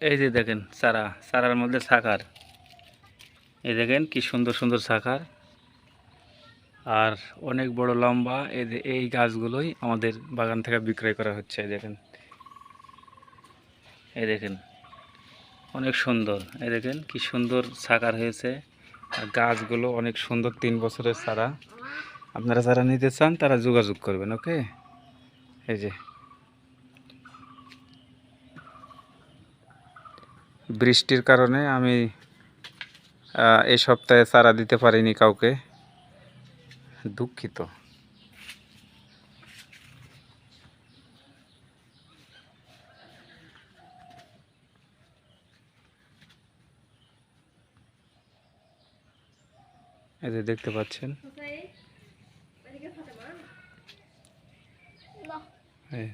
এই যে দেখেন চারা চারার মধ্যে সাকার। এই দেখেন কি সুন্দর সুন্দর সাকার। আর অনেক বড় লম্বা এই গাছগুলোই আমাদের বাগান থেকে বিক্রয় করা হচ্ছে, এই দেখেন। এই দেখেন, অনেক সুন্দর। এই দেখেন কি সুন্দর সাকার হয়েছে। আর গাছগুলো অনেক সুন্দর, তিন বছরের চারা আপনারা যারা নিতে চান, তারা যোগাযোগ করবেন, ওকে? এই যে বৃষ্টির কারণে আমি এই সপ্তাহে চারা দিতে পারিনি কাউকে দুঃখিত এই দেখতে পাচ্ছেন হ্যাঁ